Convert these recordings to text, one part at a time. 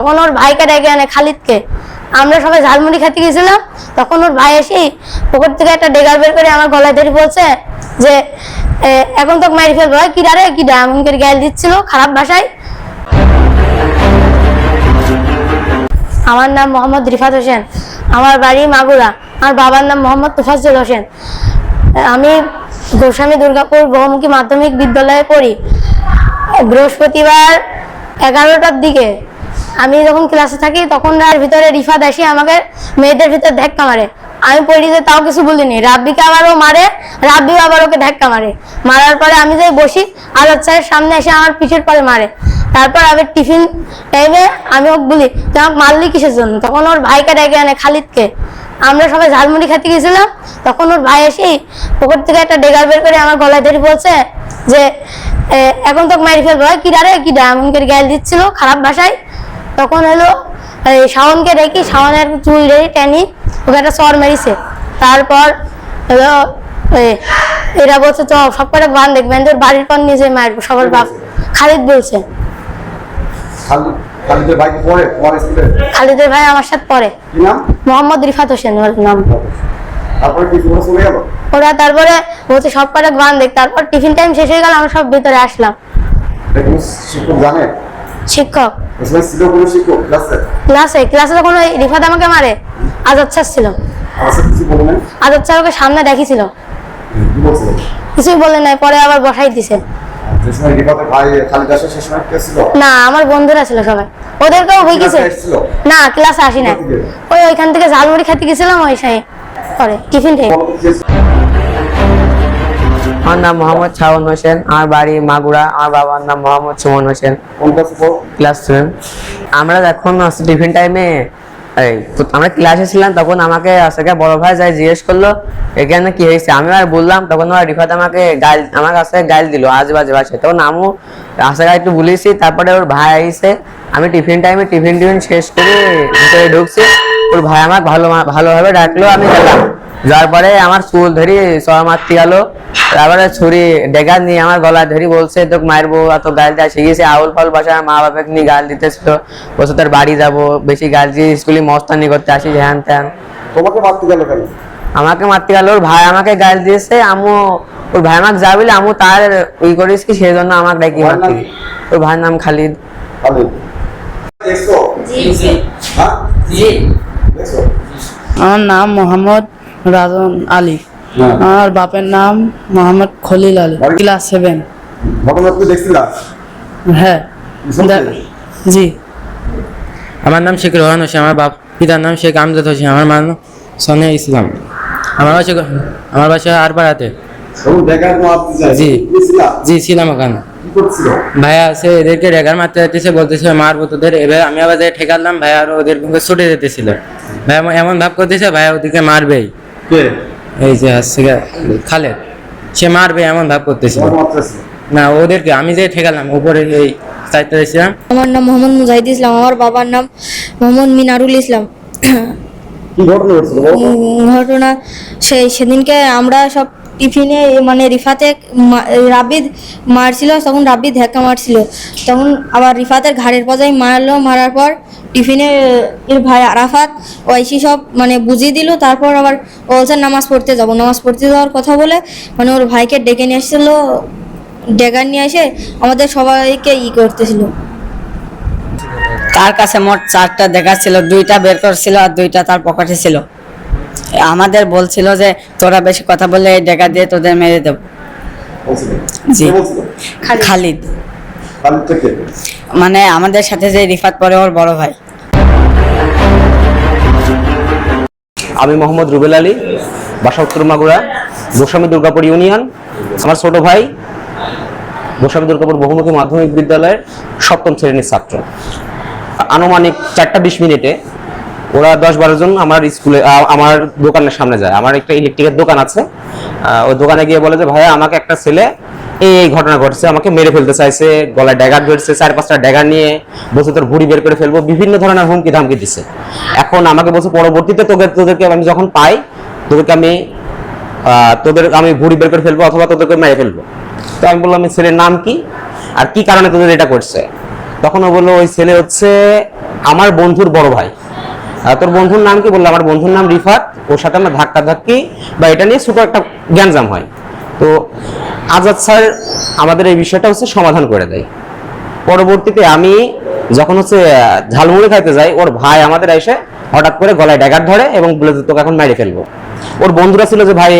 তখন ওর ভাইকে ডেকে আনে খালিদকে। আমরা সবাই ঝালমুড়ি খেতে গেছিলাম, তখন ওর ভাই এসে পুকুর থেকে একটা ডেগার বের করে আমার গলায় ধরে বলছে যে এখন তো মারি ফেলব। কি ডারে কি ডা এমন করে গাল দিচ্ছিল খারাপ ভাষায়। আমার নাম মোহাম্মদ রিফাত হোসেন। আমার বাড়ি মাগুরা। আমার বাবার নাম মোহাম্মদ তুফাজ্জল হোসেন। আমি গোস্বামী দুর্গাপুর বহুমুখী মাধ্যমিক বিদ্যালয়ে পড়ি। বৃহস্পতিবার এগারোটার দিকে আমি যখন ক্লাসে থাকি, তখন তার ভিতরে রিফাত এসে আমাকে মেয়েদের ভিতরে ধাক্কা মারে। আমি পড়ি যে তাও কিছু বলিনি। রাব্বিকে আবারও মারে, রাব্বিও আবার ওকে ধাক্কা মারে। মারার পরে আমি যাই বসি আজাদ স্যারের সামনে এসে আমার পিঠের পরে মারে। তারপর আমি টিফিন টাইমে আমি ওকে বলি, তুই আমাকে মারলি কিসের জন্য? তখন ওর ভাইকে ডেকে আনে খালিদকে। আমরা সবাই ঝালমুড়ি খেতে গেছিলাম। তখন ওর ভাই এসে পুকুর থেকে একটা ডেগার বের করে আমার গলায় ধরে বলছে যে এখন তো মারি ফেলব। কি ডারে কি ডা এমন করে গাল দিচ্ছিল, খারাপ ভাষায়। তখন হলো শাওনকে ডেকে শাওনের চুল ধরে টেনি ওকে একটা চর মেরেছে। তারপর হলো এরা বলছে তো সব কটা বান দেখবেন তোর বাড়ির পর নিজে মারবো সবার বাপ। খালিদ বলছে খালিদের ভাই আমার সাথে পড়ে। মোহাম্মদ রিফাত হোসেন ওর নাম। ওরা তারপরে বলছে সব কটা গান দেখ। তারপর টিফিন টাইম শেষ হয়ে গেল আমরা সব ভিতরে আসলাম। জানে। শিক্ষক। ছিল কোনো শিক্ষক? ক্লাসে ক্লাসে ক্লাসে যখন ওই রিফাত আমাকে মারে। আজাদ স্যার ছিল। আজাদ স্যার ওকে সামনে দেখিছিল। বলছিল কিছুই বলে নাই পরে আবার বসাই দিছে। না আমার বন্ধুরা ছিল সবাই। ওদেরকেও হয়ে গেছে। না ক্লাসে আসি না ওই ওইখান থেকে ঝালমুড়ি খেতে গেছিলাম ওই সাই পরে টিফিন টাইম বলো তো কি হয়েছিল? আমার নাম মোহাম্মদ শাওন হোসেন আমার বাড়ি মাগুরা আমার বাবার নাম মোহাম্মদ সুমন হোসেন। ক্লাসে সেভেন আমরা যখন টিফিন টাইমে আমরা ক্লাসে ছিলাম তখন আমাকে আজকে বড় ভাই যাই জিজ্ঞেস করল এখানে কি হয়েছে? আমি আর বললাম তখন ওরা রিফাত আমাকে গাল আমার কাছে গাল দিল আজ বাজে বাসে তখন আমু রাস্তায় একটু বলেছি তারপরে ওর ভাই আইসে আমি টিফিন টাইমে টিফিন টিফিন শেষ করে ভিতরে ঢুকছি। ওর ভাই আমাকে ভালো ভালোভাবে ডাকলো আমি গেলাম। যাওয়ার পরে আমার চুল ধরি সর মারতে গেল। তারপরে ছুরি ডেগা নিয়ে আমার গলা ধরি বলছে তোকে মারবো এত গাল দেওয়া শিখেছে। আউল ফাউল বাসায় মা বাবাকে নিয়ে গাল দিতেছিল। বলছে তোর বাড়ি যাব বেশি গাল দিয়ে স্কুলে মস্তানি করতে আসি হ্যান ত্যান। তোমাকে মারতে গেল কেন? আমাকে মারতে গেল ওর ভাই আমাকে গাল দিয়েছে আমু ওর ভাই আমাকে যা বলে আমু তার ওই করিস কি সেই জন্য আমাকে ডাকি মারতে? ওর ভাইয়ের নাম খালিদ। খালিদ। দেখছ হ্যাঁ? আমার নাম মোহাম্মদ রাজন আলী। হ্যাঁ। আমার বাপের নাম মোহাম্মদ খলিল আলী ক্লাস সেভেন। হ্যাঁ। জি। আমার নাম শেখ রোহান হোসেন আমার বাপ পিতার নাম শেখ আমজাদ হোসেন আমার মা নাম সোনিয়া ইসলাম। আমার বাসা আমার বাসা আর পাড়াতে তখন দেখার মারতে যায় জি। জি ছিলাম ওখানে। ভাইয়া আছে এদেরকে রেগার মারতে যাইতেছে বলতেছে মারবো তোদের এবার আমি আবার ঠেকালাম ভাইয়া আর ওদের ছুটে যেতেছিল। ভাইয়া এমন- ভাব করতেছে ভাইয়া ওদিকে মারবেই। এই যে আসছে খালেদ সে মারবে এমন ভাব করতেছিল। না ওদেরকে আমি যে ঠেকালাম উপরে এই সাইডটা দিয়েছিলাম আমার নাম মোহাম্মদ মুজাহিদ ইসলাম আমার বাবার নাম মোহাম্মদ মিনারুল ইসলাম। ঘটনা সেই সেদিনকে আমরা সব টিফিনে মানে রিফাতে রাবিদ মারছিল, তখন রাবিদ ধাক্কা মারছিল। তখন আবার রিফাতের ঘাড়ের পজায় মারলো, মারার পর টিফিনে এর ভাই আরাফাত ওইসি সব মানে বুঝিয়ে দিল, তারপর আবার ও নামাজ পড়তে যাব। নামাজ পড়তে যাওয়ার কথা বলে মানে ওর ভাইকে ডেকে নিয়ে এসেছিল ডেকে নিয়ে এসে আমাদের সবাইকে ই করতেছিল। তার কাছে মোট চারটা দেখাচ্ছিল, দুইটা বের করছিল আর দুইটা তার পকেটে ছিল। আমাদের বলছিল যে তোরা বেশি কথা বললে এই ডেকা দিয়ে তোদের মেরে দেব। জি। খালিদ। খালিদ। মানে আমাদের সাথে যে রিফাত পরে ওর বড় ভাই। আমি মোহাম্মদ রুবেল আলী বাসা উত্তর মাগুরা গোস্বামী দুর্গাপুর ইউনিয়ন। আমার ছোট ভাই গোস্বামী দুর্গাপুর বহুমুখী মাধ্যমিক বিদ্যালয়ের সপ্তম শ্রেণির ছাত্র। আনুমানিক চারটা বিশ মিনিটে ওরা দশ বারো জন আমার স্কুলে আমার দোকানের সামনে যায়। আমার একটা ইলেকট্রিকের দোকান আছে। ওই দোকানে গিয়ে বলে যে, ভাইয়া, আমাকে একটা ছেলে এই ঘটনা ঘটছে, আমাকে মেরে ফেলতে চাইছে, গলায় ড্যাগার ধরছে, চার পাঁচটা ড্যাগার নিয়ে বলছে তোর ভুড়ি বের করে ফেলব, বিভিন্ন ধরনের হুমকি ধামকি দিছে। এখন আমাকে বলছে, পরবর্তীতে তোকে, তোদেরকে আমি যখন পাই, তোদেরকে আমি তোদের আমি ভুড়ি বের করে ফেলব অথবা তোদেরকে মেরে ফেলব। তো আমি বললাম ছেলের নাম কি? আর কি কারণে তোদের এটা করছে? তখন ও বলল, ওই ছেলে হচ্ছে আমার বন্ধুর বড় ভাই। তোর বন্ধুর নাম কি বলল? আমার বন্ধুর নাম রিফাত। ওর সাথে আমরা ধাক্কা ধাক্কি বা এটা নিয়ে ছোট একটা গ্যাঞ্জাম হয়। তো আজাদ স্যার আমাদের এই বিষয়টা হচ্ছে সমাধান করে দেয়। পরবর্তীতে আমি যখন হচ্ছে ঝালমুড়ি খাইতে যাই, ওর ভাই আমাদের এসে হঠাৎ করে গলায় ড্যাগার ধরে এবং বলে যে, তোকে এখন মেরে ফেলব। ওর বন্ধুরা ছিল যে, ভাই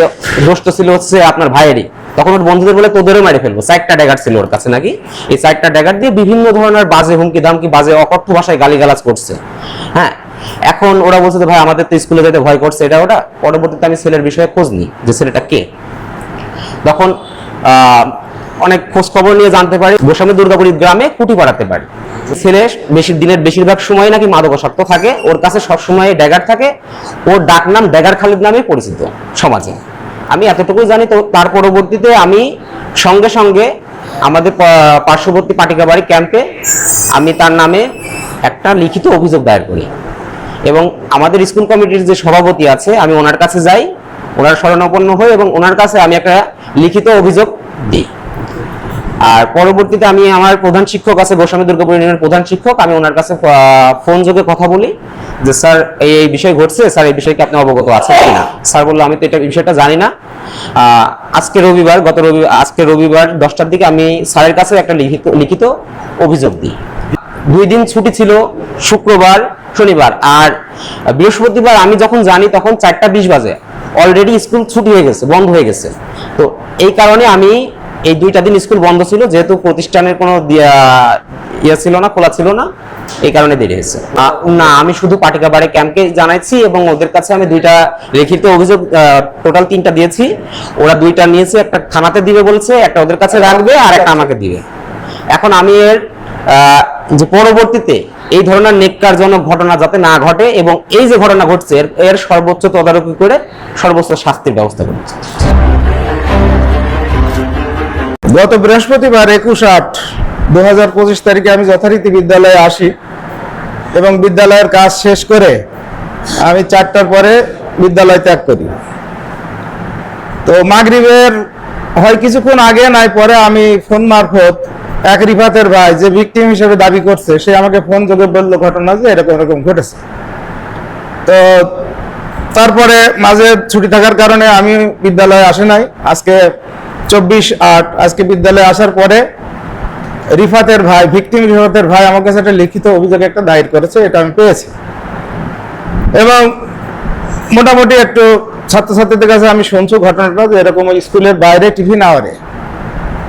দোষ তো ছিল হচ্ছে আপনার ভাইয়েরই। তখন ওর বন্ধুদের বলে, তোদেরও মেরে ফেলব। চারটা ড্যাগার ছিল ওর কাছে নাকি? এই চারটা ড্যাগার দিয়ে বিভিন্ন ধরনের বাজে হুমকি দামকি বাজে অকথ্য ভাষায় গালিগালাজ করছে। হ্যাঁ এখন ওরা বলছে ভাই, আমাদের তো স্কুলে যেতে ভয় করছে। এটা ওটা? পরবর্তীতে আমি ছেলের বিষয়ে খোঁজ নিই যে ছেলেটা কে। তখন অনেক খোঁজ খবর নিয়ে জানতে পারি। গোস্বামী দুর্গাপুরীর গ্রামে কুটি পাড়াতে পারি। ছেলে বেশি, দিনের বেশিরভাগ সময় নাকি মাদকাসক্ত থাকে। ওর কাছে সবসময় ড্যাগার থাকে। ওর ডাক নাম ড্যাগার খালিদ নামে পরিচিত সমাজে। আমি এতটুকুই জানি তো, তার পরবর্তীতে আমি সঙ্গে সঙ্গে আমাদের পার্শ্ববর্তী পাটিকাবাড়ি ক্যাম্পে আমি তার নামে একটা লিখিত অভিযোগ দায়ের করি। এবং আমাদের স্কুল কমিটির যে সভাপতি আছে, আমি ওনার কাছে যাই, ওনার শরণাপন্ন হই এবং ওনার কাছে আমি একটা লিখিত অভিযোগ দিই। আর পরবর্তীতে আমি আমার প্রধান শিক্ষক আছে, গোস্বামী দুর্গাপুর ইউনিয়নের প্রধান শিক্ষক, আমি ওনার কাছে ফোন যোগে কথা বলি যে, স্যার, এই এই বিষয় ঘটছে, স্যার, এই বিষয়ে কি আপনি অবগত আছেন কিনা? স্যার বলল, আমি তো এটা বিষয়টা জানি না। আজকে রবিবার, গত রবি, আজকে রবিবার দশটার দিকে আমি স্যারের কাছে একটা লিখিত লিখিত অভিযোগ দিই। দুই দিন ছুটি ছিল, শুক্রবার, শনিবার। আর বৃহস্পতিবার আমি যখন জানি তখন চারটা বিশ বাজে। অলরেডি স্কুল ছুটি হয়ে গেছে, বন্ধ হয়ে গেছে। তো এই কারণে আমি এই দুইটা দিন স্কুল বন্ধ ছিল, যেহেতু প্রতিষ্ঠানের কোনো ইয়ে ছিল না, খোলা ছিল না, এই কারণে দেরি হয়েছে। না, আমি শুধু পাটিকাবাড়ি ক্যাম্পকে জানাইছি এবং ওদের কাছে আমি দুইটা লিখিত অভিযোগ টোটাল তিনটা দিয়েছি। ওরা দুইটা নিয়েছে, একটা থানাতে দিবে বলছে, একটা ওদের কাছে রাখবে, আর একটা আমাকে দিবে। এখন আমি এর যে পরবর্তীতে এই ধরনের নেককারজনক ঘটনা যাতে না ঘটে এবং এই যে ঘটনা ঘটছে, এর- সর্বোচ্চ তদারকি করে সর্বোচ্চ শাস্তির ব্যবস্থা করছে গত বৃহস্পতিবার একুশ আট দু হাজার পঁচিশ তারিখে আমি যথারীতি বিদ্যালয়ে আসি এবং বিদ্যালয়ের কাজ শেষ করে আমি চারটার পরে বিদ্যালয় ত্যাগ করি। তো মাগরিবের হয় কিছুক্ষণ আগে নাই, পরে আমি ফোন মারফত এক রিফাতের ভাই যে ভিকটিম হিসেবে দাবি করছে, সে আমাকে ফোন যোগে বলল ঘটনা যে এরকম এরকম ঘটেছে। তো তারপরে মাঝে ছুটি থাকার কারণে আমি বিদ্যালয়ে আসে নাই। আজকে চব্বিশ আট, আজকে বিদ্যালয়ে আসার পরে রিফাতের ভাই ভিকটিম রিফাতের ভাই আমার কাছে একটা লিখিত অভিযোগ একটা দায়ের করেছে, এটা আমি পেয়েছি। এবং মোটামুটি একটু ছাত্রছাত্রীদের কাছে আমি শুনছি ঘটনাটা যে এরকম স্কুলের বাইরে টিফিন আওয়ারে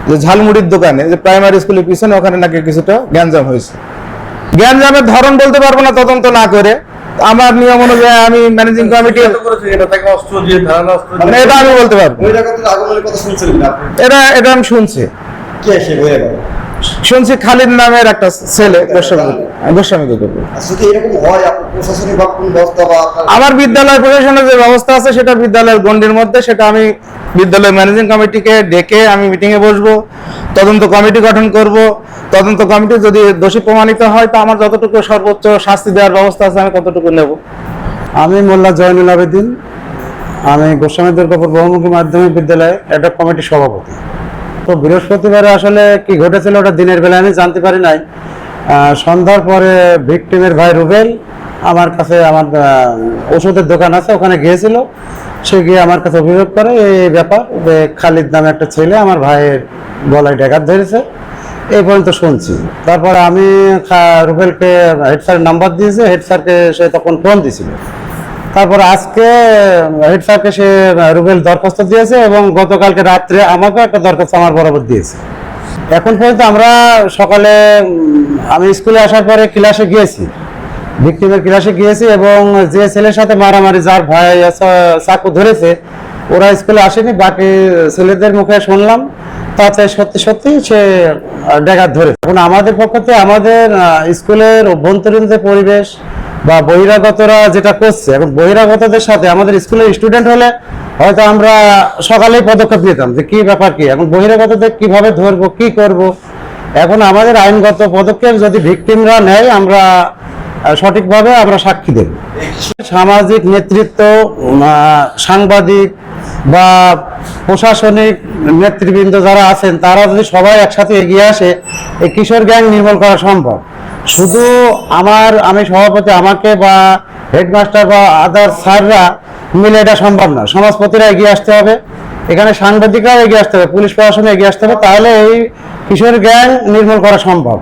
যে ঝালমুড়ির দোকানে যে প্রাইমারি স্কুলের পিছনে ওখানে নাকি কিছুটা গ্যাঞ্জাম হয়েছে। গ্যাঞ্জামের ধরন বলতে পারব না তদন্ত না করে। আমার নিয়ম অনুযায়ী আমি ম্যানেজিং কমিটি এটা আমি বলতে পারব। এটা এটা আমি শুনছি। শুনছি খালিদ নামের একটা ছেলে গোস্বামী। গোস্বামী হয় আমার বিদ্যালয় প্রশাসনের যে ব্যবস্থা আছে সেটা বিদ্যালয়ের গণ্ডির মধ্যে সেটা আমি বিদ্যালয় ম্যানেজিং কমিটিকে ডেকে আমি মিটিং এ বসবো, তদন্ত কমিটি গঠন করব। তদন্ত কমিটি যদি দোষী প্রমাণিত হয়, তো আমার যতটুকু সর্বোচ্চ শাস্তি দেওয়ার ব্যবস্থা আছে, আমি ততটুকু নেব। আমি মোল্লা জয়নুল আবেদিন। আমি গোস্বামী দুর্গাপুর বহুমুখী মাধ্যমিক বিদ্যালয়ে একটা কমিটির সভাপতি। তো বৃহস্পতিবারে আসলে কি ঘটেছিল ওটা দিনের বেলায় আমি জানতে পারি নাই। সন্ধ্যার পরে ভিকটিমের ভাই রুবেল আমার কাছে আমার ওষুধের দোকান আছে, ওখানে গিয়েছিল। সে গিয়ে আমার কাছে অভিযোগ করে এই ব্যাপার যে খালিদ নামে একটা ছেলে আমার ভাইয়ের গলায় ডেকার ধরেছে। এই পর্যন্ত শুনছি। তারপরে আমি রুবেলকে হেড স্যারের নাম্বার দিয়েছে, হেড স্যারকে সে তখন ফোন দিয়েছিল। তারপর আজকে হেড স্যারকে সে, রুবেল দরখাস্ত দিয়েছে এবং গতকালকে রাত্রে আমাকে একটা দরখাস্ত আমার বরাবর দিয়েছে। এখন পর্যন্ত আমরা সকালে আমি স্কুলে আসার পরে ক্লাসে গিয়েছি। ভিক্টিমের ক্লাসে গিয়েছি এবং যে ছেলের সাথে মারামারি, যার ভাই চাকু ধরেছে, ওরা স্কুলে আসেনি, বাকি ছেলেদের মুখে শুনলাম, তাতে সত্যি সত্যি সে ডেগার ধরে এখন আমাদের পক্ষতে আমাদের স্কুলের অভ্যন্তরীণ যে পরিবেশ বা বহিরাগতরা যেটা করছে, এখন বহিরাগতদের সাথে আমাদের স্কুলের স্টুডেন্ট হলে হয়তো আমরা সকালেই পদক্ষেপ নিতাম যে কি ব্যাপার কি, এখন বহিরাগতদের কীভাবে ধরবো, কি করব? এখন আমাদের আইনগত পদক্ষেপ যদি ভিকটিমরা নেয়, আমরা সঠিকভাবে আমরা সাক্ষী দেব। সামাজিক নেতৃত্ব সাংবাদিক বা প্রশাসনিক নেতৃবৃন্দ যারা আছেন, তারা যদি সবাই একসাথে এগিয়ে আসে, এই কিশোর গ্যাং নির্মূল করা সম্ভব। শুধু আমার, আমি সভাপতি, আমাকে বা হেডমাস্টার বা আদার স্যাররা মিলে এটা সম্ভব না। সমাজপতিরা এগিয়ে আসতে হবে, এখানে সাংবাদিকরা এগিয়ে আসতে হবে, পুলিশ প্রশাসন এগিয়ে আসতে হবে, তাহলে এই কিশোর গ্যাং নির্মূল করা সম্ভব।